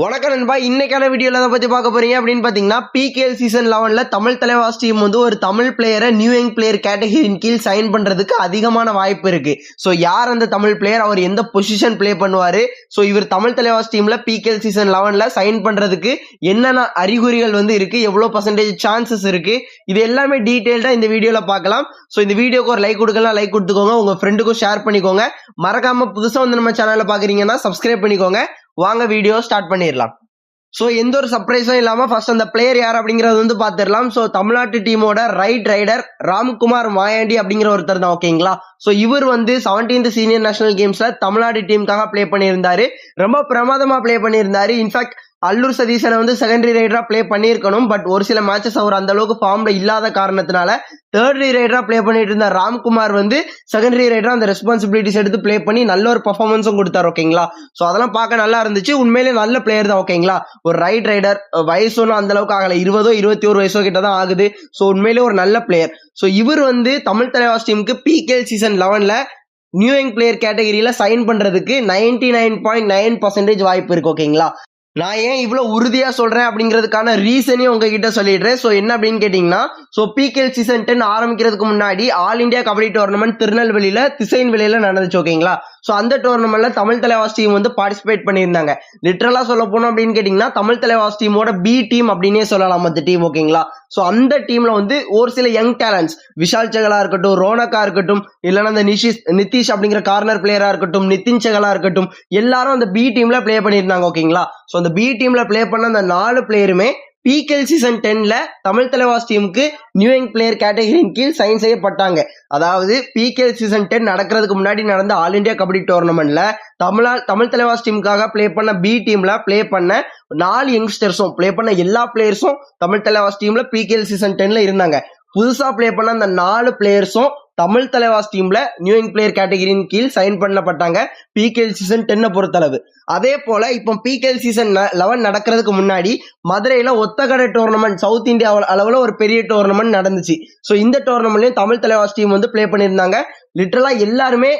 வணக்கம் நண்பா. இன்னைக்கான வீடியோவில் எதை பற்றி பார்க்க போறீங்க அப்படின்னு பார்த்தீங்கன்னா பிகேஎல் சீசன் லெவனில் தமிழ் தலைவாஸ் டீம் வந்து ஒரு தமிழ் பிளேயரை நியூ யங் பிளேயர் கேட்டகரியின் கீழ் சைன் பண்ணுறதுக்கு அதிகமான வாய்ப்பு இருக்கு. ஸோ யார் அந்த தமிழ் பிளேயர் அவர் எந்த பொசிஷன் பிளே பண்ணுவார்? ஸோ இவர் தமிழ் தலைவாஸ் டீமில் பிகேஎல் சீசன் லெவனில் சைன் பண்ணுறதுக்கு என்னென்ன அறிகுறிகள் வந்து இருக்கு? எவ்வளோ பர்சன்டேஜ் சான்சஸ் இருக்கு? இது எல்லாமே டீட்டெயில்டாக இந்த வீடியோவில் பார்க்கலாம். ஸோ இந்த வீடியோக்கு ஒரு லைக் கொடுக்கலாம். லைக் கொடுத்துக்கோங்க. உங்கள் ஃப்ரெண்டுக்கும் ஷேர் பண்ணிக்கோங்க. மறக்காமல் புதுசாக வந்து நம்ம சேனலில் பார்க்குறீங்கன்னா சப்ஸ்கிரைப் பண்ணிக்கோங்க. வாங்க வீடியோ ஸ்டார்ட் பண்ணிடலாம். ஸோ எந்த ஒரு சர்ப்ரைஸும் இல்லாம ஃபர்ஸ்ட் அந்த பிளேயர் யார் அப்படிங்கறது வந்து பார்த்துடலாம் ஸோ தமிழ்நாட்டு டீமோட ரைட் ரைடர் ராம்குமார் மாயாண்டி அப்படிங்கிற ஒருத்தர் தான் ஓகேங்களா ஸோ இவர் வந்து செவன்டீன்த் சீனியர் நேஷனல் கேம்ஸ்ல தமிழ்நாடு டீமுக்காக ப்ளே பண்ணியிருந்தாரு. ரொம்ப பிரமாதமா ப்ளே பண்ணியிருந்தாரு. இன்ஃபேக்ட் அல்லூர் சதீசனை வந்து செகண்டரி ரைடரா பிளே பண்ணியிருக்கணும். பட் ஒரு சில மேட்சஸ் அவர் அந்த அளவுக்கு ஃபார்ம்ல இல்லாத காரணத்தினால தேர்ட்ரி ரைடரா ப்ளே பண்ணிட்டு இருந்த ராம்குமார் வந்து செகண்டரி ரைடரா அந்த ரெஸ்பான்சிபிலிட்டிஸ் எடுத்து ப்ளே பண்ணி நல்ல ஒரு பர்ஃபார்மன்ஸும் கொடுத்தாரு ஓகேங்களா ஸோ அதெல்லாம் பார்க்க நல்லா இருந்துச்சு. உண்மையிலேயே நல்ல பிளேயர் தான் ஓகேங்களா ஒரு ரைட் ரைடர் வயசும் அந்த அளவுக்கு ஆகல. இருபதோ இருபத்தி ஒரு வயசோ கிட்ட தான் ஆகுது. ஸோ உண்மையிலே ஒரு நல்ல பிளேயர் ஸோ இவர் வந்து தமிழ் தலைவாஸ் டீமுக்கு பிகேஎல் சீசன் லெவன்ல நியூ யங் பிளேயர் கேட்டகரியில சைன் பண்றதுக்கு ninety nine point nine percentage வாய்ப்பு இருக்கு ஓகேங்களா நான் ஏன் இவ்வளோ உறுதியா சொல்றேன் அப்படிங்கிறதுக்கான ரீசனையும் உங்ககிட்ட சொல்லிடுறேன். ஸோ என்ன அப்படின்னு கேட்டீங்கன்னா ஸோ பிகேஎல் சீசன் டென் ஆரம்பிக்கிறதுக்கு முன்னாடி ஆல் இந்தியா கபடி டோர்னமெண்ட் திருநெல்வேலியில திசைன்வெளியில நடந்துச்சு ஓகேங்களா ஸோ அந்த டோர்னமெண்ட்ல தமிழ் தலைவாஸ் டீம் வந்து பார்ட்டிசிபேட் பண்ணியிருந்தாங்க. லிட்ரலா சொல்ல போனோம் அப்படின்னு கேட்டீங்கன்னா தமிழ் தலைவாஸ் டீமோட பி டீம் அப்படின்னே சொல்லலாம் அந்த டீம் ஓகேங்களா ஸோ அந்த டீம்ல வந்து ஒரு சில யங் டேலண்ட்ஸ் விஷால் செகலா இருக்கட்டும் ரோனக்கா இருக்கட்டும் இல்லைன்னா அந்த நிஷிஷ் நிதிஷ் அப்படிங்கிற கார்னர் பிளேயரா இருக்கட்டும் நிதின் செகலா இருக்கட்டும் எல்லாரும் அந்த பி டீம்ல ப்ளே பண்ணியிருந்தாங்க ஓகேங்களா ஸோ அந்த பி டீம்ல ப்ளே பண்ண அந்த நாலு பிளேயருமே பிகேஎல் சீசன் டென்ல தமிழ் தலைவாஸ் டீமுக்கு நியூ யங் பிளேயர் கேட்டகரியின் கீழ் சைன் செய்யப்பட்டாங்க. அதாவது பிகேஎல் சீசன் டென் நடக்கிறதுக்கு முன்னாடி நடந்த ஆல் இந்தியா கபடி டோர்னமெண்ட்ல தமிழா தமிழ் தலைவாஸ் டீமுக்காக ப்ளே பண்ண பி டீம்ல ப்ளே பண்ண நாலு யங்ஸ்டர்ஸும் ப்ளே பண்ண எல்லா பிளேயர்ஸும் தமிழ் தலைவாஸ் டீம்ல பிகேஎல் சீசன் டென்ல இருந்தாங்க. புதுசா ப்ளே பண்ண அந்த நாலு பிளேயர்ஸும் தமிழ் தலைவாஸ் டீம்ல நியூ யங் பிளேயர் கேட்டகரியின் கீழ் சைன் பண்ணப்பட்டாங்க பிகேஎல் சீசன் டென்னை பொறுத்தளவு. அதே போல இப்போ பிகேஎல் சீசன் லெவன் நடக்கிறதுக்கு முன்னாடி மதுரையில ஒத்தக்கடை டோர்னமெண்ட் சவுத் இந்தியா அளவுல ஒரு பெரிய டோர்னமெண்ட் நடந்துச்சு. ஸோ இந்த டோர்னமெண்ட்லயும் தமிழ் தலைவாஸ் டீம் வந்து ப்ளே பண்ணியிருந்தாங்க. லிட்டரலா எல்லாருமே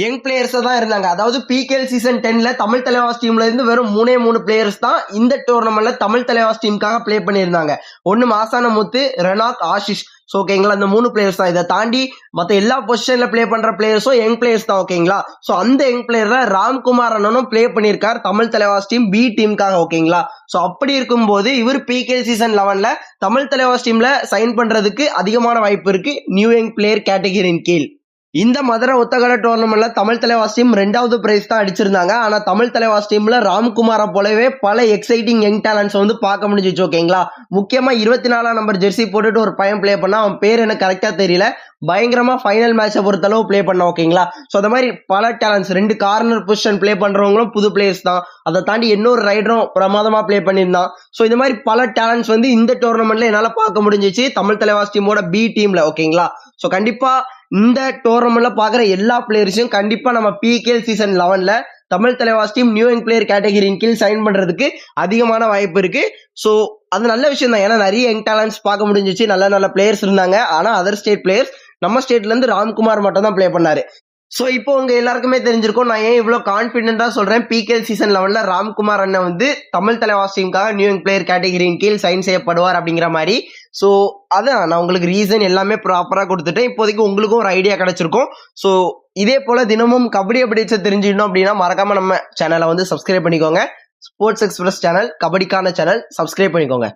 யங் பிளேயர்ஸ் தான் இருந்தாங்க. அதாவது பிகேஎல் சீசன் டென்ல தமிழ் தலைவாஸ் டீம்ல இருந்து வெறும் மூணே மூணு பிளேயர்ஸ் தான் இந்த டோர்னமெண்ட்ல தமிழ் தலைவாஸ் டீமுக்காக ப்ளே பண்ணியிருந்தாங்க. ஒன்னு மாசான முத்து ரெனாத் ஆஷிஷ். ஸோ ஓகேங்களா அந்த மூணு பிளேயர்ஸ் தான். இதை தாண்டி மற்ற எல்லா பொசிஷன்ல ப்ளே பண்ற பிளேயர்ஸும் யங் பிளேயர்ஸ் தான் ஓகேங்களா ஸோ அந்த யங் தான் ராம்குமார் அண்ணனும் ப்ளே பண்ணியிருக்கார் தமிழ் தலைவாஸ் டீம் பி டீமுக்காக ஓகேங்களா ஸோ அப்படி இருக்கும்போது இவர் பிகேஎல் சீசன் லெவன்ல தமிழ் தலைவாஸ் டீம்ல சைன் பண்றதுக்கு அதிகமான வாய்ப்பு இருக்கு. நியூ யங் பிளேயர் கேட்டகரியின் கீழ். இந்த மதுரை ஒத்தகட டோர்னமெண்ட்ல தமிழ் தலைவாஸ் டீம் ரெண்டாவது பிரைஸ் தான் அடிச்சிருந்தாங்க. ஆனா தமிழ் தலைவாஸ் டீம்ல ராம்குமாரை போலவே பல எக்ஸைட்டிங் யங் டேலண்ட்ஸ் வந்து பார்க்க முடிஞ்சிச்சு ஓகேங்களா முக்கியமா இருபத்தி நாலாம் நம்பர் ஜெர்சி போட்டுட்டு ஒரு பையன் ப்ளே பண்ணா அவன் பேர் எனக்கு கரெக்டா தெரியல. பயங்கரமா ஃபைனல் மேட்சை பொறுத்தளவு ப்ளே பண்ண ஓகேங்களா ஸோ அந்த மாதிரி பல டேலண்ட்ஸ் ரெண்டு கார்னர் பொசிஷன் ப்ளே பண்றவங்களும் புது பிளேயர்ஸ் தான். அதை தாண்டி இன்னொரு ரைடரும் பிரமாதமா ப்ளே பண்ணியிருந்தான். ஸோ இந்த மாதிரி பல டேலண்ட்ஸ் வந்து இந்த டோர்னமெண்ட்ல என்னால பார்க்க முடிஞ்சிச்சு தமிழ் தலைவாஸ் டீமோட பி டீம்ல ஓகேங்களா ஸோ கண்டிப்பா இந்த டோர்னமெண்ட்ல பாக்குற எல்லா பிளேயர்ஸையும் கண்டிப்பா நம்ம PKL season லெவன்ல Tamil Thalaivas team new young player கேட்டகரியின் கீழ் சைன் பண்றதுக்கு அதிகமான வாய்ப்பு இருக்கு. ஸோ அது நல்ல விஷயம் தான். ஏன்னா நிறைய யங் டேலண்ட்ஸ் பார்க்க முடிஞ்சிச்சு. நல்ல நல்ல பிளேயர்ஸ் இருந்தாங்க. ஆனா அதர் ஸ்டேட் பிளேயர்ஸ் நம்ம ஸ்டேட்ல இருந்து ராம்குமார் மட்டும் தான் பிளே பண்ணாரு. ஸோ இப்போ உங்க எல்லாருக்குமே தெரிஞ்சிருக்கும் நான் ஏன் இவ்வளோ கான்ஃபிடென்ட்டாக சொல்றேன்? பிகேஎல் சீசன் லெவனில் ராம்குமார் அண்ணன் வந்து Tamil Thalaivas new young player கேட்டகிரியின் கீழ் சைன் செய்யப்படுவார் அப்படிங்கிற மாதிரி. ஸோ அதான் நான் உங்களுக்கு ரீசன் எல்லாமே ப்ராப்பராக கொடுத்துட்டேன். இப்போதைக்கு உங்களுக்கும் ஒரு ஐடியா கிடைச்சிருக்கும். ஸோ இதே போல தினமும் கபடி அப்டேட்ஸை தெரிஞ்சுக்கணும் அப்படின்னா மறக்காம நம்ம சேனலை வந்து சப்ஸ்கிரைப் பண்ணிக்கோங்க. ஸ்போர்ட்ஸ் எக்ஸ்பிரஸ் சேனல் கபடிக்கான சேனல் சப்ஸ்கிரைப் பண்ணிக்கோங்க.